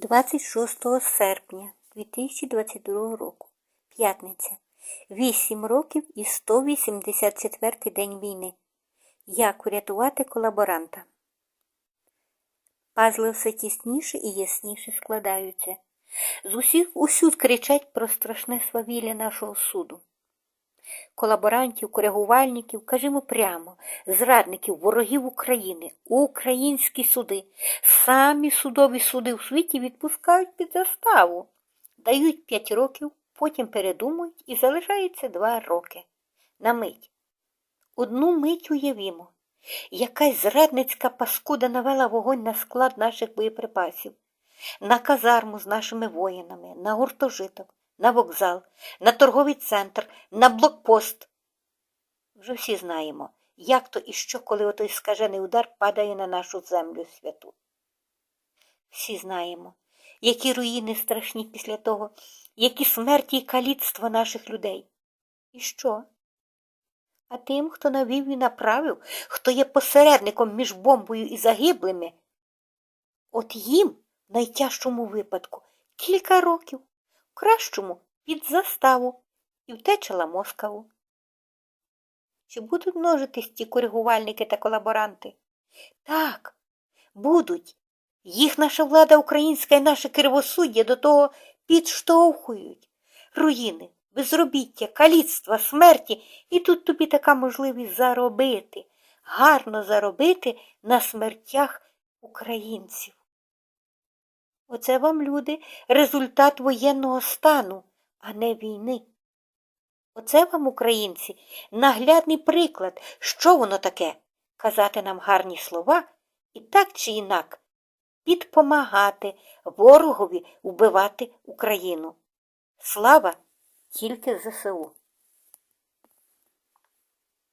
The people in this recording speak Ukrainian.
26 серпня 2022 року. П'ятниця. 8 років і 184 день війни. Як урятувати колаборанта? Пазли все тісніше і ясніше складаються. З усіх усюд кричать про страшне свавілля нашого суду. Колаборантів, коригувальників, кажімо прямо, зрадників, ворогів України, українські суди, самі судові суди в світі відпускають під заставу, дають 5 років, потім передумують і залишається 2 роки. На мить. Одну мить уявімо. Якась зрадницька паскуда навела вогонь на склад наших боєприпасів, на казарму з нашими воїнами, на гуртожиток, на вокзал, на торговий центр, на блокпост. Вже всі знаємо, як то і що, коли отой скажений удар падає на нашу землю святу. Всі знаємо, які руїни страшні після того, які смерті і каліцтво наших людей. І що? А тим, хто навів і направив, хто є посередником між бомбою і загиблими, от їм, в найтяжчому випадку, кілька років, кращому під заставу і втечила Москаву. Чи будуть множитись ті коригувальники та колаборанти? Так, будуть. Їх наша влада українська і наше кривосуддя до того підштовхують. Руїни, безробіття, каліцтва, смерті, і тут тобі така можливість заробити, гарно заробити на смертях українців. Оце вам, люди, результат воєнного стану, а не війни. Оце вам, українці, наглядний приклад, що воно таке казати нам гарні слова і так чи інак підпомагати ворогові вбивати Україну. Слава тільки ЗСУ.